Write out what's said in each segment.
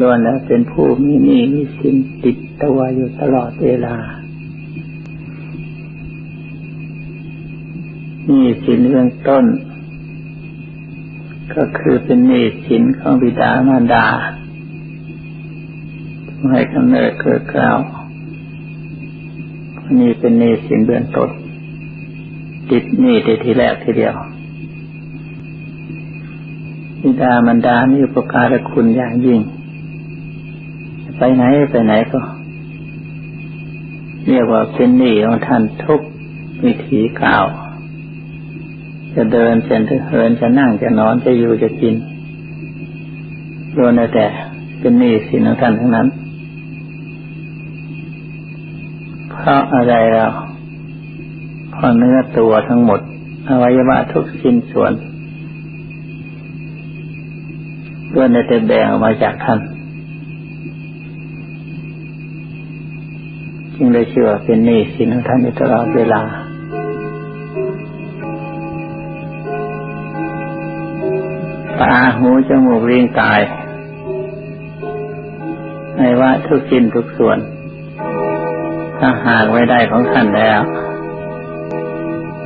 ล้วนแล้วเป็นผู้มีหนี้มีสินติดตัวอยู่ตลอดเวลาหนี้สินเรื่องต้น ก็คือเป็นหนี้สินของบิดามารดาให้กำเนิดเกิดกล่าวนี่เป็นหนี้สินเบื้องต้นติดหนี้แต่ทีแรกทีเดียวบิดามารดามีอุปการะคุณอย่างยิ่ง ไปไหนไปไหนก็ เรียกว่าเป็นหนี้ของท่านทุกวิถีกล่าว จะเดินเส้นจะเหินจะนั่งจะนอนจะอยู่จะกินรวมแต่เป็นหนี้สินของท่านทั้งนั้น เพราะอะไรเราเพราะเนื้อตัวทั้งหมด อวัยวะทุกสิ้นส่วนล้วนแต่แบ่งออกมาจากท่าน ได้ชื่อว่าเป็นหนี้สินของท่านอยู่ตลอดเวลา ตาหูจมูกลิ้นกายในว่าทุกสิ้นทุกส่วน ถ้าหากไว้ได้ของท่านแล้ว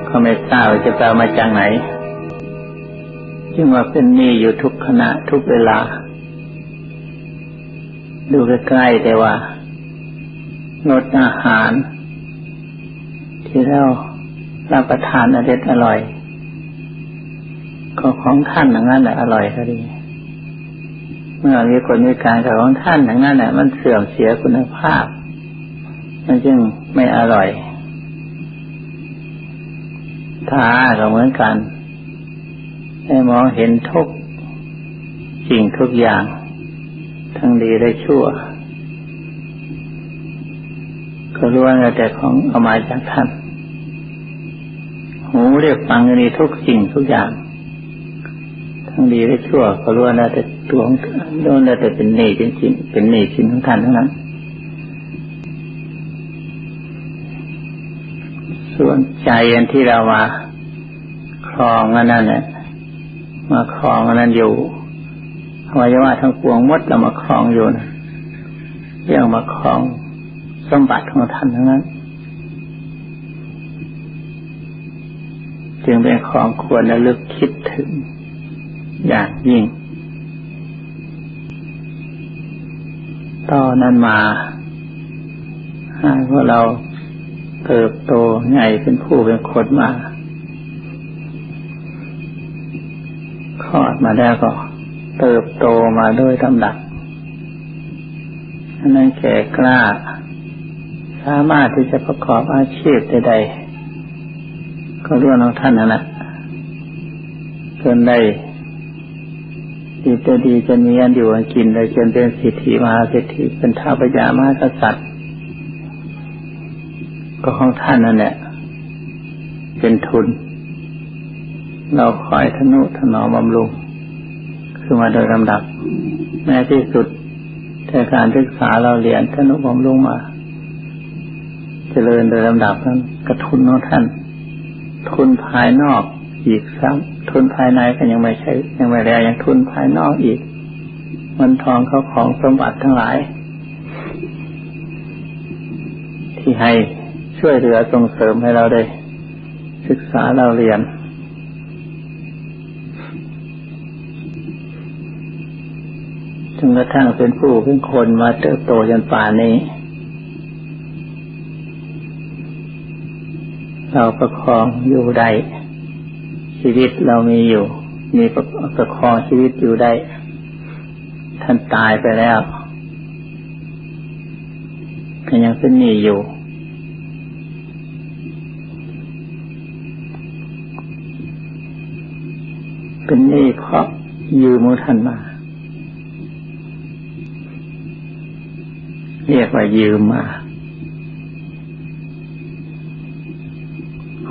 ก็ไม่ทราบจะไปเอามาจากไหน จึงว่าเป็นหนี้อยู่ทุกขณะทุกเวลา ดูใกล้ๆแต่ว่า ลดอาหาร ที่เรารับประทานอเด็ดอร่อย ก็ของท่านอย่างนั้นแหละอร่อยก็ดี เมื่อมีคนมีการกับของท่านอย่างนั้นแหละมันเสื่อมเสียคุณภาพ มันจึงไม่อร่อยตาก็เหมือนกันให้มองเห็นทุกสิ่งทุกอย่าง ทั้งดีและชั่ว ก็รู้ว่าแต่ของเอามาจากท่าน หูเรียกฟังนี่ทุกสิ่งทุกอย่าง ทั้งดีและชั่ว ก็รู้ว่าแต่ตัวของรู้ว่าแต่เป็นหนี้เป็นสินเป็นหนี้สินของท่านทั้งนั้น ส่วนใจอันที่เรามาครองอันนั้นเนี่ยมาครองอันนั้นอยู่อวัยวะทั้งปวงมดเรามาครองอยู่นะเรื่องมาครอง สมบัติของท่านทั้งนั้น จึงเป็นของควรระลึกคิดถึง อย่างยิ่งตอนนั้นมาหากว่าเราเติบโตใหญ่เป็นผู้เป็นคนมาคลอดมาแล้วก็ เติบโตมาด้วยลำดับนนั้นแก่กล้า สามารถที่จะประกอบอาชีพใดๆก็ร่วมของท่านนั่นแหละจนได้ดีจะดีจะมีอันอยู่อันกินเลยจนเป็นสิทธิมหาเศรษฐีเป็นท้าพญามหากษัตริย์ ก็ของท่านนั่นแหละเป็นทุน เราคอยทนุถนอมบำรุงขึ้นมาโดยลำดับ แม้ที่สุดแต่การศึกษาเราเรียนทนุบำรุงมา จริญโดยลำดับนั้นกระทุนของท่าน ทุนภายนอกอีกซ้ำทุนภายในก็ยังไม่ใช่ ยังไม่แล้วยังทุนภายนอกอีกมันทองเขาของสมบัติทั้งหลาย ที่ให้ช่วยเหลือส่งเสริมให้เราได้ ศึกษาเราเรียน จนกระทั่งเป็นผู้เป็นคนมาเติบโตจนป่านนี้ เราประคองอยู่ได้ชีวิตเรามีอยู่ มีประประคองชีวิตอยู่ได้ ท่านตายไปแล้วก็ยังเป็นหนี้อยู่ เป็นหนี้เพราะยืมท่านมา เรียกว่ายืมมา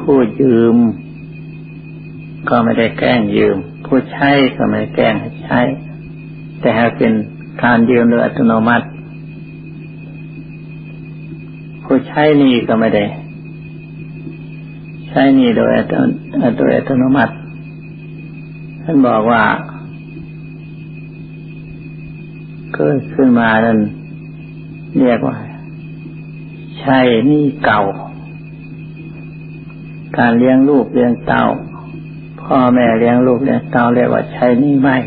ผู้ ยืม ก็ไม่ได้แกล้งยืม ผู้ใช้ก็ไม่ได้แกล้งให้ใช้ แต่หากเป็นการยืมโดยอัตโนมัติ ผู้ใช้นี่ก็ไม่ได้ ใช้นี่โดยอัตโดยอัตโนมัติ ท่านบอกว่าเกิดขึ้นมานั้นเรียกว่า ใช่นี่เก่า การเลี้ยงลูกเลี้ยงเต้าพ่อแม่เลี้ยงลูกเลี้ยงเต้าเรียกว่าใช่นี่ไม่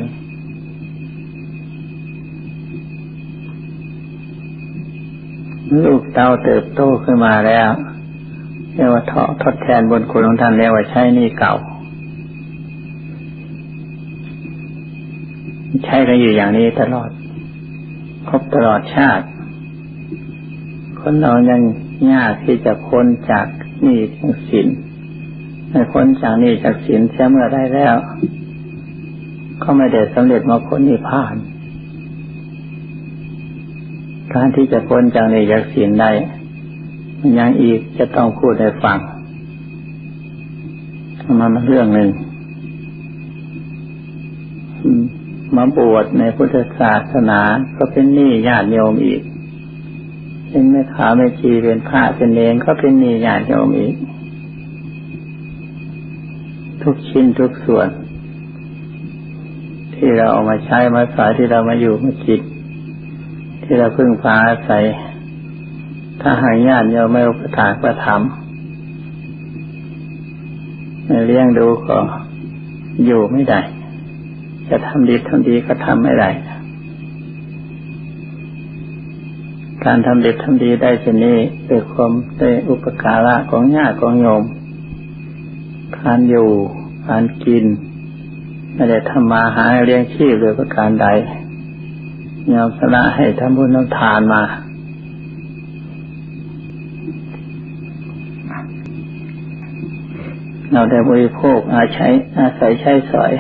ลูกเต้าเติบโตขึ้นมาแล้วเรียกว่าทอทดแทนบนคุณของท่านเรียกว่าใช่นี่เก่า ใช้กันอยู่อย่างนี้ตลอด ครบตลอดชาติ คนเรายังยากที่จะพ้นจากนี้ทั้งสิ้น ให้พ้นจากนี้จากสินเสียเมื่อได้แล้ว ก็ไม่ได้สำเร็จมาพ้นนิพพานการที่จะพ้นจากนี้จากสินได้มันยังอีกจะต้องพูดให้ฟังมันเรื่องหนึ่งมาบวชในพุทธศาสนาก็เป็นหนี้ญาติโยมอีก เป็นแม่ขาแม่ชีเป็นพระเป็นเลงก็เป็นหนี้ญาติโยมอีก ทุกชิ้นทุกส่วน ที่เราเอามาใช้มาสายที่เรามาอยู่มาจิต ที่เราพึ่งพาอาศัย ถ้าหายญาติโยมไม่อุปถากประทำไม่เลี้ยงดูก็อยู่ไม่ได้ จะทำดีทำดีก็ทำไม่ได้การทำดีทำดีได้เช่นนี้ด้วยความได้อุปการะของญาติของโยมการอยู่ การกิน ไม่ได้ทำมาหาเลี้ยงชีพโดยประการใดยอมสละให้ทำบุญทำทานมาเราได้บริโภคอาใช้อาศัยใช้สอย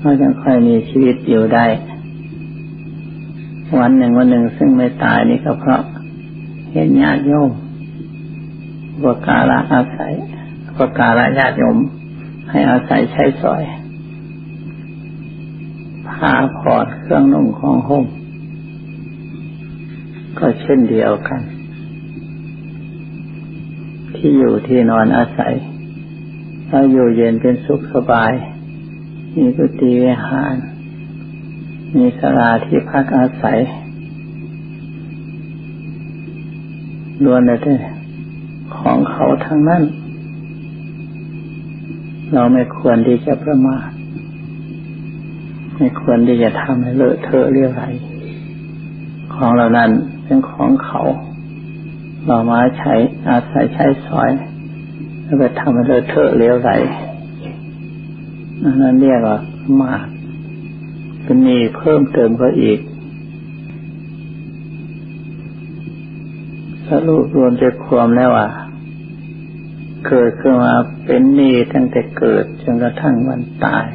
เราจะค่อยมีชีวิตอยู่ได้ วันหนึ่งวันหนึ่งซึ่งไม่ตายนี่ก็เพราะเห็นญาติโยม ปการะอาศัยปการะญาติโยมให้อาศัยใช้สอยผ้าผ่อนเครื่องนุ่งของห่มก็เช่นเดียวกัน ที่อยู่ที่นอนอาศัยเราอยู่เย็นเป็นสุขสบาย มีกุฏิวิหาร มีสลาที่พักอาศัยล้วนแต่ ของเขาทั้งนั้น เราไม่ควรที่จะประมาทไม่ควรที่จะทำให้เลอะเทอะเรียไรของเหล่านั้นเป็นของเขา เรามาใช้อาศัยใช้สอยแล้วไปทำให้เลอะเทอะเลี้ยวไหลนั่นเรียกว่ามากเป็นมีเพิ่มเติมก็อีกสรุปรวมใจความแล้วว่า เกิดขึ้นมาเป็นหนี้ตั้งแต่เกิดจนกระทั่งวันตาย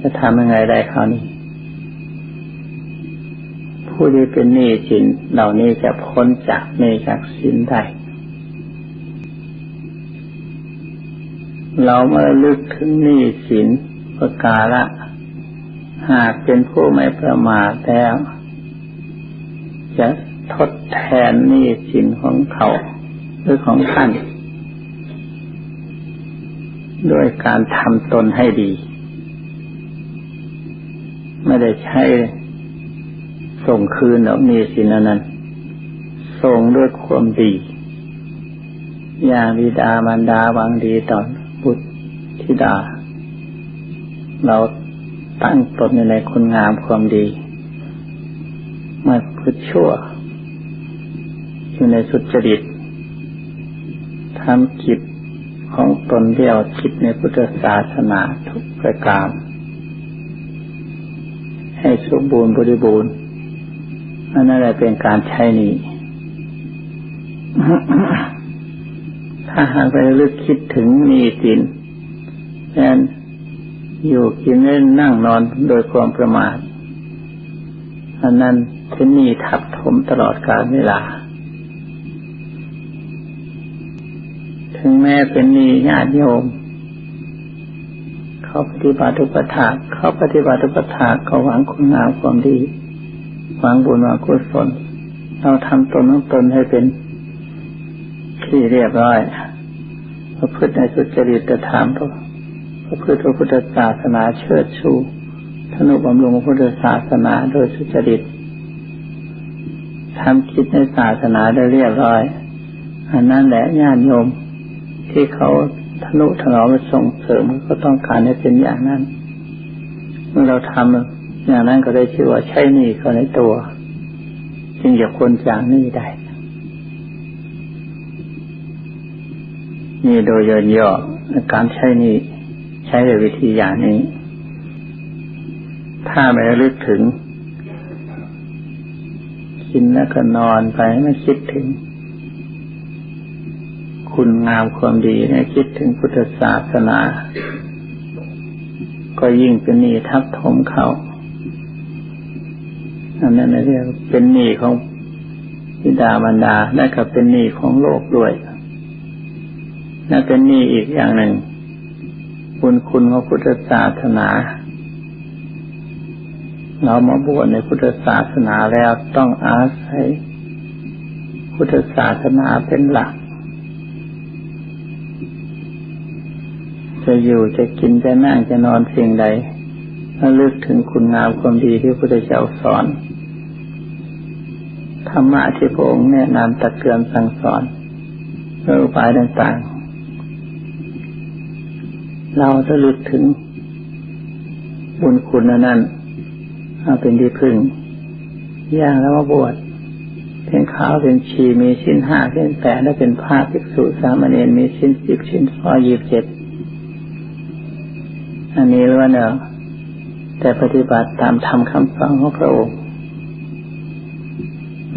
จะทำยังไงได้คราวนี้ ผู้ที่เป็นหนี้สินเหล่านี้จะพ้นจากหนี้จากสินได้เราเมื่อลึกถึงหนี้สินประการะหากเป็นผู้ไม่ประมาทแล้ว จะทดแทนหนี้สินของเขา หรือของท่าน ด้วยการทำตนให้ดี ไม่ได้ใช้ส่งคืนเอามีสินนั้น ส่งด้วยความดีอย่างบิดามารดาวังดีต่อบุตรธิดา เราตั้งตนในคุณงามความดี ไม่พูดชั่ว อยู่ในสุจริต ทำจิตของตนเดียวจิตในพุทธศาสนาทุกประการให้สมบูรณ์บริบูรณ์อันนั้นแหละเป็นการใช้นี้ ถ้าหากไปลึกคิดถึงมีสินนั้นอยู่กินเล่นนั่งนอนโดยความประมาทอันนั้นเป็นนิทับถมตลอดกาลเวลา ถึง แม้เป็นนีญาติโยมเขาปฏิบัติอุปถาเขาปฏิบัติอุปถาเขาหวังคุณงามความดี หวังบุญหวังกุศลเราทำตนของตนให้เป็นที่เรียบร้อยประพฤติในสุจริตธรรมประพฤติพระพุทธศาสนาเชิดชูธนุบำรุงพระพุทธศาสนาโดยสุจริตทำคิดในศาสนาได้เรียบร้อย อันนั้นแหละญาติโยม ที่เขาทนุถนอมส่งเสริมก็ต้องการให้เป็นอย่างนั้น เมื่อเราทำอย่างนั้นก็ได้ชื่อว่าใช่หนี้เขาในตัว จึงจะคนจากหนี้ได้นี่โดยย่อๆการใช้หนี้ใช้ในวิธีอย่างนี้ ถ้าไม่ลึกถึง กินแล้วก็นอนไปไม่คิดถึง คุณงามความดีไม่คิดถึงพุทธศาสนา ก็ยิ่งเป็นหนี้ทับถมเขาอันนั้นเรียกเป็นหนี้ของบิดาบรรดาและก็เป็นหนี้ของโลกด้วยและเป็นหนี้อีกอย่างหนึ่งบุญคุณของพุทธศาสนา เรามาบวชในพุทธศาสนาแล้วต้องอาศัยพุทธศาสนาเป็นหลัก จะอยู่จะกินจะนั่งจะนอนสิ่งใดระลึกถึงคุณงามความดีที่พระพุทธเจ้าสอนธรรมะที่พระองค์แนะนำตักเตือนสั่งสอนเรื่องอุบายต่างๆ เราจะลึกถึงบุญคุณนั้นเอาเป็นที่พึ่งอย่างแล้วมาบวชเป็นขาวเป็นชีมีชิ้นห้าเป็นแปดและเป็นผ้าภิกษุสามเณรมีชิ้นสิบชิ้นสอยีบเจ็ด อันนี้ล้วนเนอะแต่ปฏิบัติตามธรรมคำสอนของพระองค์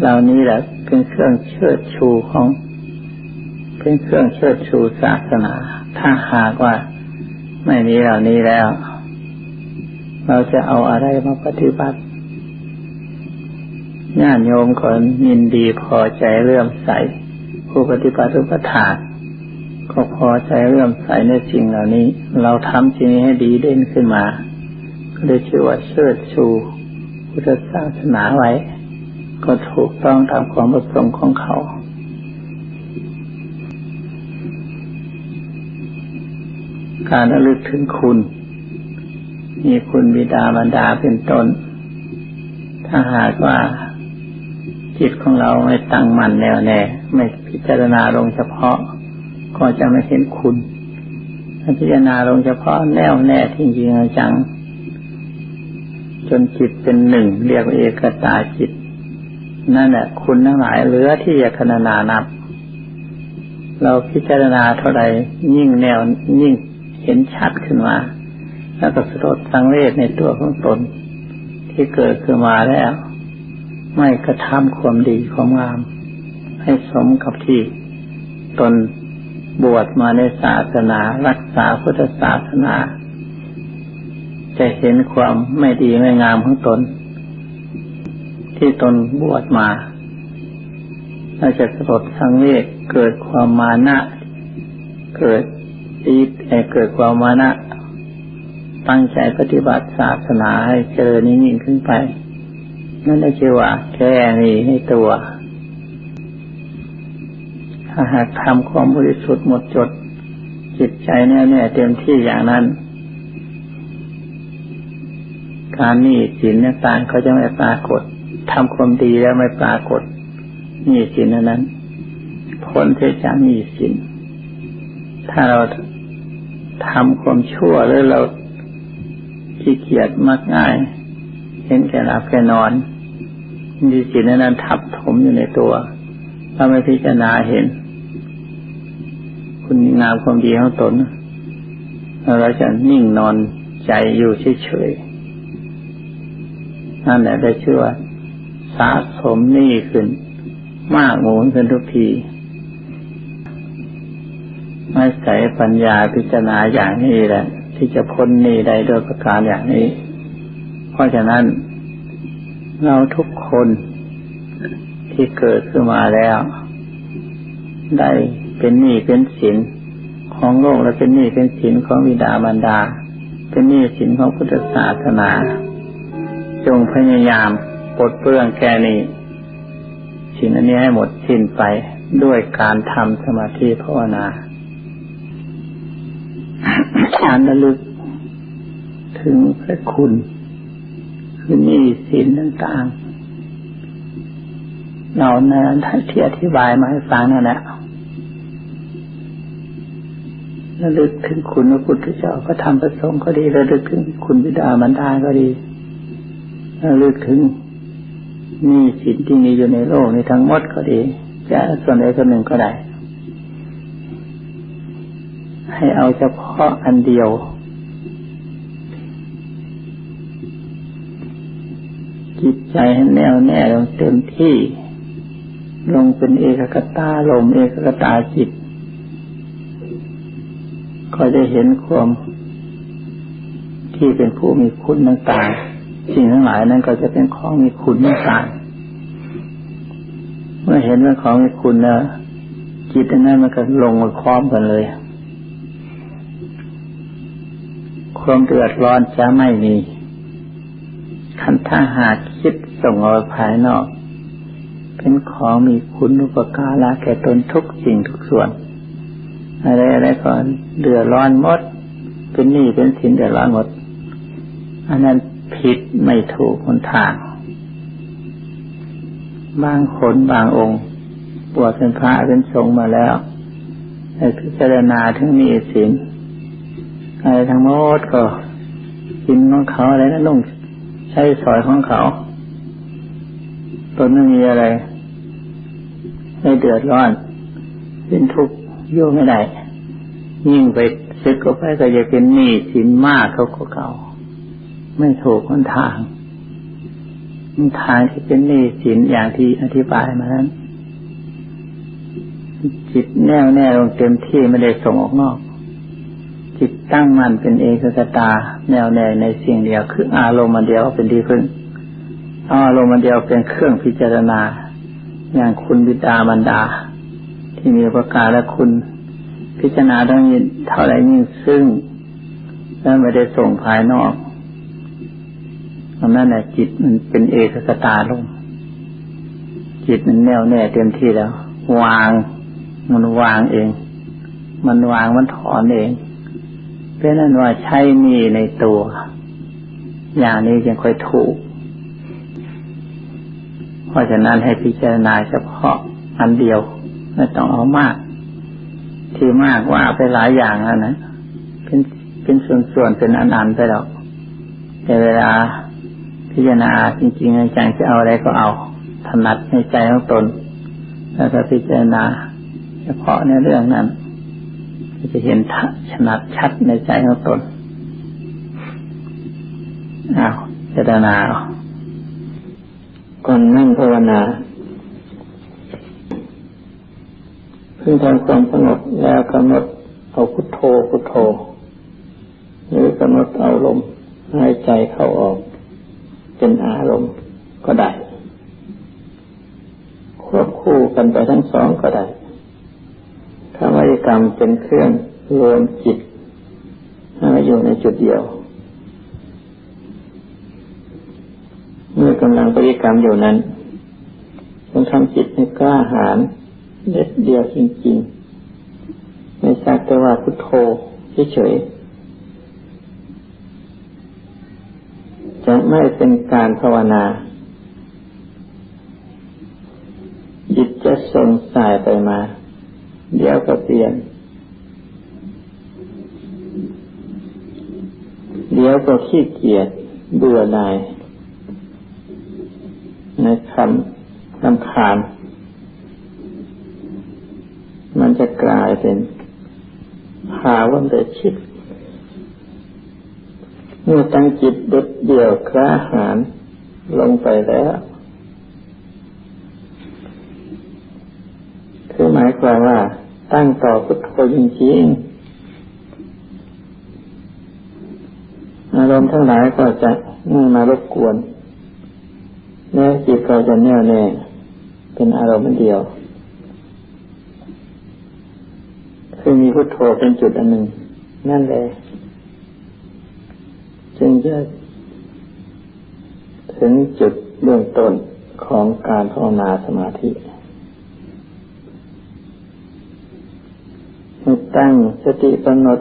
เหล่านี้แหละเป็นเครื่องเชิดชูของ เป็นเครื่องเชิดชูศาสนา ถ้าหากว่าไม่มีเหล่านี้แล้ว เราจะเอาอะไรมาปฏิบัติญาติโยมก็ยินดีพอใจเลื่อมใส ผู้ปฏิบัติอุปถาก ก็พอใจเลื่อมใสในสิ่งเหล่านี้ เราทำสิ่งนี้ให้ดีเด่นขึ้นมา ก็ได้ชื่อว่าเชิดชูพุทธศาสนาไว้ ก็ถูกต้องตามความประสงค์ของเขาการระลึกถึงคุณ มีคุณบิดามารดาเป็นต้น ถ้าหากว่า จิตของเราไม่ตั้งมั่นแน่วแน่ ไม่พิจารณาลงเฉพาะ ก็จะไม่เห็นคุณพิจารณาลงเฉพาะแน่วแน่จริงจัง จนจิตเป็นหนึ่งเรียกว่าเอกตาจิต นั่นแหละคุณทั้งหลายเหลือที่จะคณนานับ เราพิจารณาเท่าใดยิ่งแนวยิ่งเห็นชัดขึ้นมา แล้วก็สลดสังเวชในตัวของตน ที่เกิดขึ้นมาแล้ว ไม่กระทำความดีความงาม ให้สมกับที่ตน บวชมาในศาสนา รักษาพุทธศาสนา จะเห็นความไม่ดีไม่งามของตน ที่ตนบวชมาเราจะสลดสังเวชเกิดความมานะ เกิดตีเกิดความมานะ ตั้งใจปฏิบัติศาสนาให้เจริญยิ่งขึ้นไป นั่นได้ชื่อว่าแค่นี้ในตัว ถ้าหากทำความบริสุทธิ์หมดจด จิตใจแน่แน่เต็มที่อย่างนั้น การนี้สินต่างเขาจะไม่ปรากฏทำความดีแล้วไม่ปรากฏนี้สินนั้นพ้นเสียจากหนี้สินถ้าเราทำความชั่วหรือเราขี้เกียจมากง่าย เห็นแก่หลับแก่นอนมีสินนั้นทับถมอยู่ในตัวเราไม่พิจารณาเห็น คุณงามความดีของตนเราจะนิ่งนอนใจอยู่เฉยๆนั่นแหละได้ชื่อว่าสะสมนี้ขึ้น มากหมุนขึ้นทุกทีไม่ใส่ปัญญาพิจารณาอย่างนี้แหละ ที่จะพ้นนี้ได้โดยประการอย่างนี้ เพราะฉะนั้น เราทุกคนที่เกิดขึ้นมาแล้ว ได้ เป็นหนี้เป็นสินของโลกและเป็นหนี้เป็นสินของวิดาบรรดา เป็นหนี้สินของพุทธศาสนา จงพยายามปลดเปลื้องแก่นี้สิ่งอันนี้ให้หมดสิ้นไปด้วยการทำสมาธิภาวนาการระลึกถึงพระคุณคือหนี้สินต่างๆเรานั้นที่อธิบายมาให้ฟังนั่นแหละ ระลึกถึงคุณพระพุทธเจ้าก็ทำประสงค์ก็ดีระลึกถึงคุณบิดามารดาก็ดีระลึกถึงนี่สินที่มีอยู่ในโลกนี้ทั้งหมดก็ดี จะส่วนใดส่วนหนึ่งก็ได้ ให้เอาเฉพาะอันเดียว จิตใจให้แน่วแน่ลงเต็มที่ ลงเป็นเอกกตาลมเอกกตาจิต ก็จะเห็นความที่เป็นผู้มีคุณต่างๆสิ่งทั้งหลายนั้นก็จะเป็นของมีคุณต่างๆเมื่อเห็นว่าของมีคุณแล้วจิตนั้นมันก็ลงมาพร้อมกันเลย ความเดือดร้อนจะไม่มีคันถ้าหากคิดส่งออกภายนอก เป็นของมีคุณอุปการะแก่ตนทุกสิ่งทุกส่วน อะไรอะไรก็เดือดร้อนหมด เป็นหนี้เป็นสินเดือดร้อนหมด อันนั้นผิดไม่ถูกคนทาง บางคนบางองค์บวชเป็นพระเป็นสงฆ์มาแล้วให้พิจารณาถึงหนี้สินอะไรทั้งหมดก็กินของเขาอะไรนะนุ่งใช้สอยของเขาตนไม่มีอะไร ไม่เดือดร้อนเป็นทุกข์ โยไม่ได้ยิ่งไปซึกก็ไปก็จะเป็นหนี้สินมากเขาก็เก่า ไม่ถูกคนทางทางที่เป็นหนี้สินอย่างที่อธิบายมานั้น จิตแน่วแน่ลงเต็มที่ไม่ได้ส่งออกนอก จิตตั้งมั่นเป็นเอกสตา แน่วแน่ในสิ่งเดียวคืออารมณ์มันเดียวเป็นที่พึ่งเอาอารมณ์มันเดียวเป็นเครื่องพิจารณา อย่างคุณบิดามารดา ที่มีประกาศและคุณ พิจารณาทั้งนี้เท่าไรยิ่งซึ่งแล้วไม่ได้ส่งภายนอกอันนั้นแหละจิตมันเป็นเอกสตาลงจิตมันแน่วแน่เต็มที่แล้ว วางมันวางเอง มันวางมันถอนเองเป็นนั้นว่าใช้มีในตัว อย่างนี้จึงค่อยถูก เพราะฉะนั้นให้พิจารณาเฉพาะอันเดียว ไม่ต้องเอามาก ที่มากว่าไปหลายอย่างแล้วนะเป็นเป็นส่วนๆเป็นอันๆไปแล้วแต่เวลาพิจารณาจริงๆจังจะเอาอะไรก็เอาถนัดในใจของตน แล้วก็พิจารณา เฉพาะในเรื่องนั้นจะเห็นถนัดชัดในใจของตนอ้าวพิจารณาก่อนนั่งภาวนา เพิ่งทำความสงบแล้วกำหนดเอาพุทโธพุทโธ หรือกำหนดเอาลมหายใจเข้าออก เป็นอารมณ์ก็ได้ ควบคู่กันไปทั้งสองก็ได้คำวิกรรมเป็นเครื่องรวมจิตให้มาอยู่ในจุดเดียว เมื่อกำลังปฏิกรรมอยู่นั้นต้องทำจิตให้กล้าหาญ เด็ดเดียวจริงๆ ไม่สักแต่ว่าพุทโธเฉยๆ จะไม่เป็นการภาวนาจิตจะส่งสายไปมา เดี๋ยวก็เปลี่ยน เดี๋ยวก็ขี้เกียจเบื่อหน่ายในคำลำคาญ มันจะกลายเป็นภาวะเดชิตเมื่อตั้งจิตเด็ดเดี่ยวกล้าหาญลงไปแล้วคือหมายความว่า ตั้งต่อพุทโธจริงๆอารมณ์ทั้งหลายก็จะไม่มารบกวนแม้จิตก็จะแน่วแน่เป็นอารมณ์เดียวคือมี พุทโธเป็นจุดอันหนึ่ง นั่นเลยจึงจะถึงจุดเบื้องต้นของการภาวนาสมาธิให้ตั้งสติกำหนด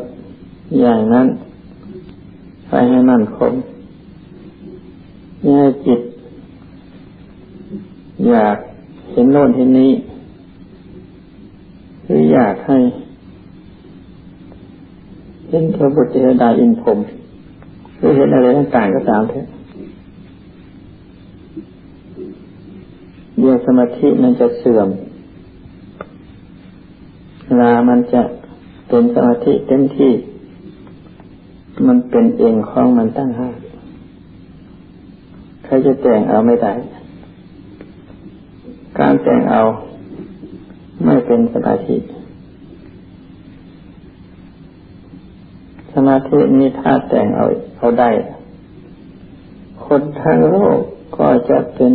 อย่างนั้นไปให้มั่นคงอย่าให้จิต อยากเห็นโน่นเห็นนี้ หรืออยากให้ เห็นเทวบุตรเทวดาอินพรมหรือเห็นอะไรต่างๆก็ตามเถอะเดี๋ยวสมาธิมันจะเสื่อมเวลามันจะเป็นสมาธิเต็มที่ มันเป็นเองของมันตั้งห้าใครจะแต่งเอาไม่ได้ การแต่งเอาไม่เป็นสมาธิ ส มาธินี้ถ้าแต่งเอาเอาได้ คนทั้งโลกก็จะเป็น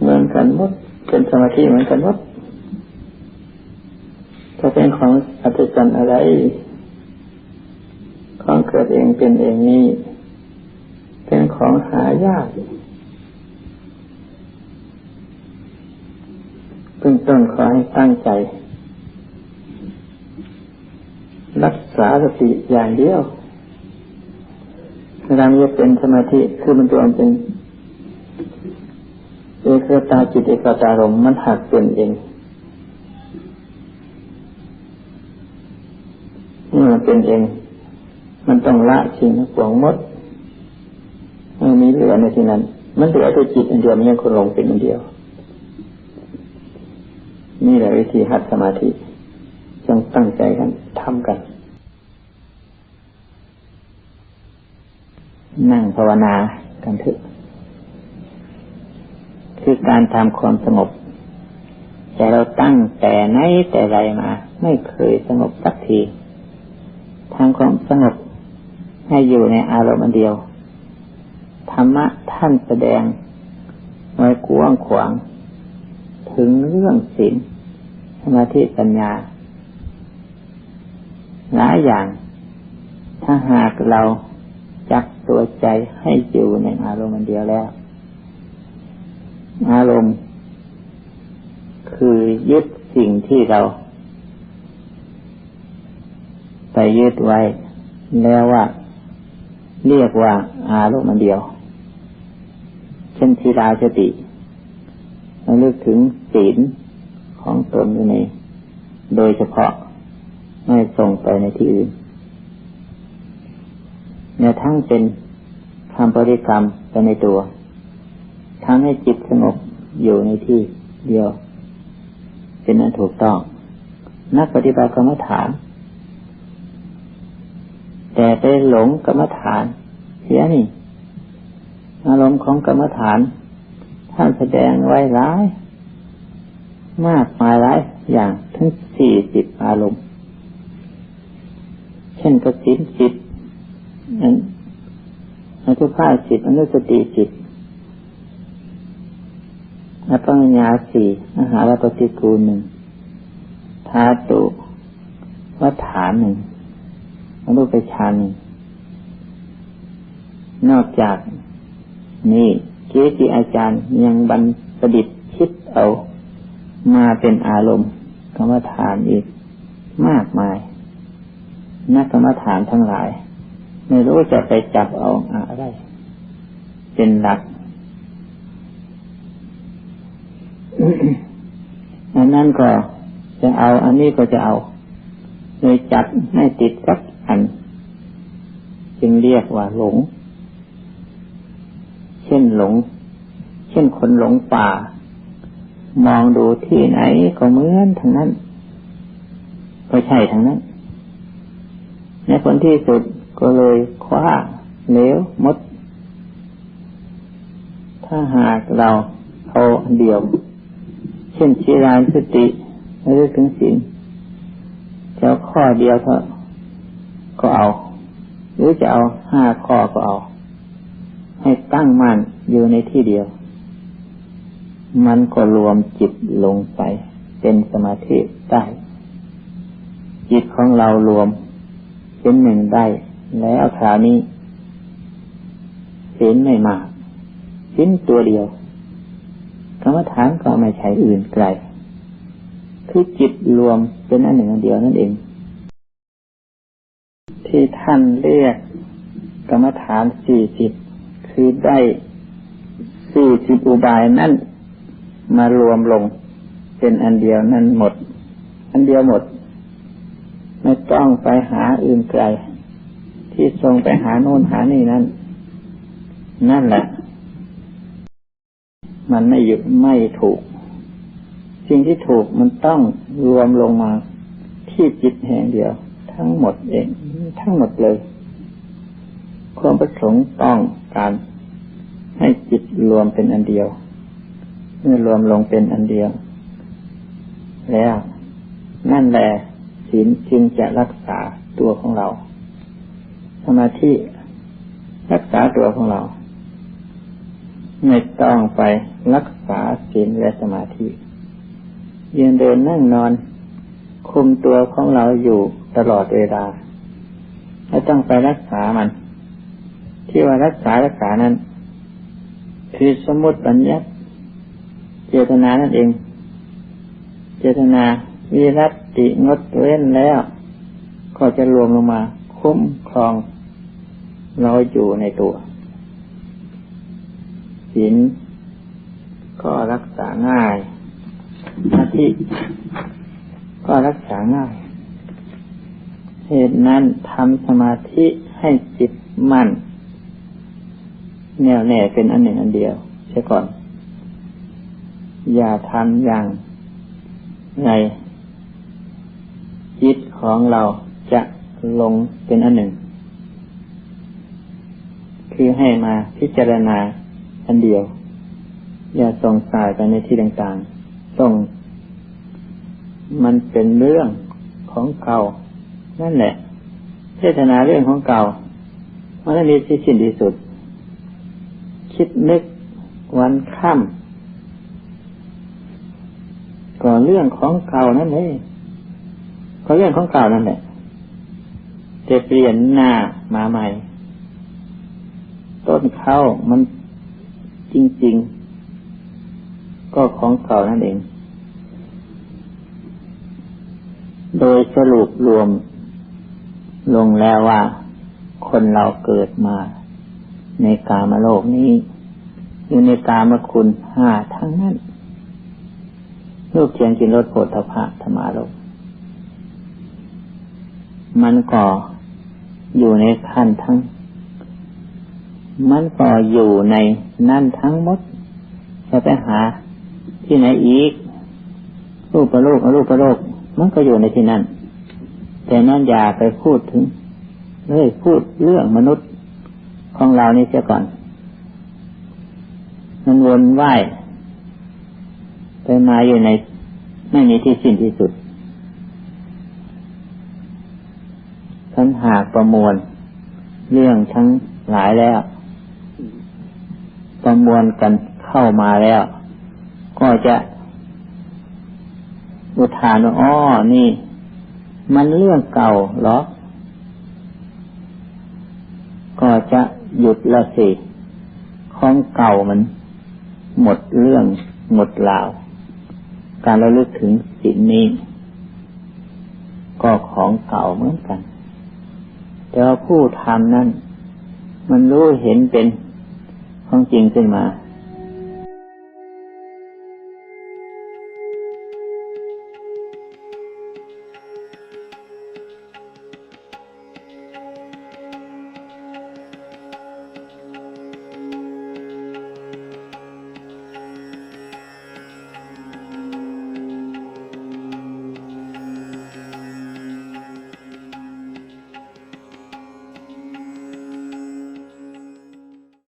เหมือนกันหมดเป็นสมาธิเหมือนกันหมดจะเป็นของอัศจรรย์อะไร ของเกิดเองเป็นเองนี้ เป็นของหายากเบื้องต้นขอให้ตั้งใจ รักษาสติอย่างเดียวเวลามันจะเป็นสมาธิคือมันตัวมันเป็นเอกตาจิตเอกตารมมันหักเป็นเองเมื่มันเป็นเอง มันต้องละสิ่งขวงมดไม่มีเหลือในที่นั้น มันเหลือแต่จิตอันเดียวมันยังคนลงเป็นอันเดียว นี่แหละวิธีหัดสมาธิจงตั้งใจกันทำกัน นั่งภาวนากันเถอะคือการทำความสงบ แต่เราตั้งแต่ไหนแต่ไรมา ไม่เคยสงบสักทีทางความสงบให้อยู่ในอารมณ์เดียว ธรรมะท่านแสดงไว้กว้างขวาง ถึงเรื่องศีลสมาธิปัญญา หลายอย่าง ถ้าหากเรา ตัวใจให้อยู่ในอารมณ์เดียวแล้ว อารมณ์ คือยึดสิ่งที่เรา ไปยึดไว้ แล้วว่า เรียกว่าอารมณ์เดียว เช่นทีราสติเระลึกถึงศีลของตนอยู่ใน โดยเฉพาะไม่ส่งไปในที่อื่น เนี่ยทั้งเป็นคำบริกรรมไปในตัวทำให้จิตสงบอยู่ในที่เดียว เป็นนั้นถูกต้อง นักปฏิบัติกรรมฐาน แต่ไปหลงกรรมฐานเสียนี่ อารมณ์ของกรรมฐาน ท่านแสดงไว้หลาย มากมายหลายอย่างถึงสี่สิบอารมณ์ เช่นกสินจิต อนุภาพจิตอนุสติจิตอปัญญาสี่อาหารปฏิกูลหนึ่งธาตุวัฏฐานหนึ่งอนุปชานหนึ่งนอกจากนี้เกจิอาจารย์ยังบันประดิษฐ์คิดเอา มาเป็นอารมณ์กรรมฐานอีกมากมาย นักกรรมฐานทั้งหลาย ไม่รู้จะไปจับเอาอะไร เป็นหลัก อันนั้นก็จะเอา อันนี้ก็จะเอาเลยจับให้ติดสักอัน จึงเรียกว่าหลง เช่นหลง เช่นคนหลงป่า มองดูที่ไหนก็เหมือนทั้งนั้น ก็ใช่ทั้งนั้น ในคนที่สุด ก็เลยคว้าเหลวมด ถ้าหากเราเอาเดียว เช่นชีรานสติไม่ได้ถึงสิ่งจะเอาข้อเดียวเท่าก็เอา หรือจะเอาห้าข้อก็เอา ให้ตั้งมั่นอยู่ในที่เดียว มันก็รวมจิตลงไป เป็นสมาธิได้จิตของเรารวมเป็นหนึ่งได้ แล้วคราวนี้ศีลไม่มากศีลตัวเดียวกรรมฐานก็ไม่ใช่อื่นไกลคือจิตรวมเป็นอันหนึ่งอันเดียวนั่นเอง ที่ท่านเรียกกรรมฐานสี่สิบคือได้สี่สิบอุบายนั่นมารวมลง เป็นอันเดียวนั่นหมด อันเดียวหมด ไม่ต้องไปหาอื่นไกล ที่ทรงไปหาโน่นหานี่นั่น นั่นแหละ มันไม่หยุดไม่ถูก สิ่งที่ถูกมันต้องรวมลงมาที่จิตแห่งเดียว ทั้งหมดเอง ทั้งหมดเลย ความประสงค์ต้องการให้จิตรวมเป็นอันเดียวเมื่อรวมลงเป็นอันเดียว แล้ว นั่นแหละศีลจึงจะรักษาตัวของเรา สมาธิรักษาตัวของเรา ไม่ต้องไปรักษาศีลและสมาธิยืนเดินนั่งนอน คุมตัวของเราอยู่ตลอดเวลาไม่ต้องไปรักษามัน ที่ว่ารักษารักษานั้น คือสมมติปัญญาเจตนานั่นเอง เจตนาวิรัติงดเว้นแล้ว ก็จะรวมลงมา คุ้มครอง เราอยู่ในตัวศีลก็รักษาง่ายสมาธิก็รักษาง่าย เหตุนั้นทำสมาธิให้จิตมั่น แน่วแน่เป็นอันหนึ่งอันเดียวเสียก่อน อย่าทำอย่างไงจิตของเราจะลงเป็นอันหนึ่ง คือให้มาพิจารณาอันเดียว อย่าส่งสายไปในที่ต่างๆส่งมันเป็นเรื่องของเก่า นั่นแหละเจตนาเรื่องของเก่ามันไม่มีที่สิ้นที่สุด คิดนึกวันค่ำก็เรื่องของเก่านั่นเองก็เรื่องของเก่านั่นแหละจะเปลี่ยนหน้ามาใหม่ ต้นเข้ามันจริง ๆ ก็ของเก่านั่นเอง โดยสรุปรวม ลงแล้วว่า คนเราเกิดมา ในกามโลกนี้ อยู่ในกามคุณห้าทั้งนั้นลูกเทียงกินรสโผฏฐพะธรรมารมมันก็อยู่ในขั้นทั้ง มันก็อยู่ในนั่นทั้งหมด จะไปหาที่ไหนอีก รูปประโลกรูปประโลกมันก็อยู่ในที่นั่น แต่นั่นอย่าไปพูดถึงเลยพูดเรื่องมนุษย์ของเรานี่เสียก่อน มันวนว่ายไปมาอยู่ในไม่มีที่สิ้นที่สุดทั้งหากประมวลเรื่องทั้งหลายแล้ว ประมวลกันเข้ามาแล้ว ก็จะ อุทานว่าอ้อนี่ มันเรื่องเก่าหรอ ก็จะหยุดละสิของเก่ามัน หมดเรื่องหมดราว การระลึกถึงสิ่งนี้ ก็ของเก่าเหมือนกัน แต่ว่าผู้ทำนั้น มันรู้เห็นเป็น ของจริงขึ้นมา